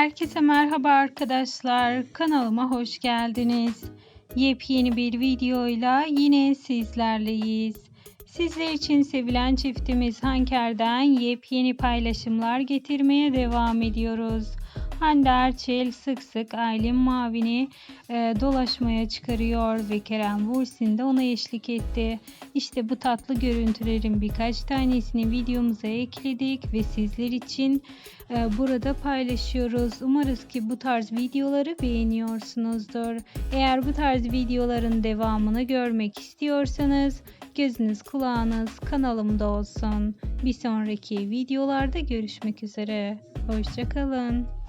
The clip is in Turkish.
Herkese merhaba arkadaşlar. Kanalıma hoş geldiniz. Yepyeni bir videoyla yine sizlerleyiz. Sizler için sevilen çiftimiz Hanker'den yepyeni paylaşımlar getirmeye devam ediyoruz. Hande Erçel sık sık Aylin Mavin'i e, dolaşmaya çıkarıyor ve Kerem Bursin de ona eşlik etti. İşte bu tatlı görüntülerin birkaç tanesini videomuza ekledik ve sizler için e, burada paylaşıyoruz. Umarız ki bu tarz videoları beğeniyorsunuzdur. Eğer bu tarz videoların devamını görmek istiyorsanız gözünüz kulağınız kanalımda olsun. Bir sonraki videolarda görüşmek üzere. Hoşçakalın.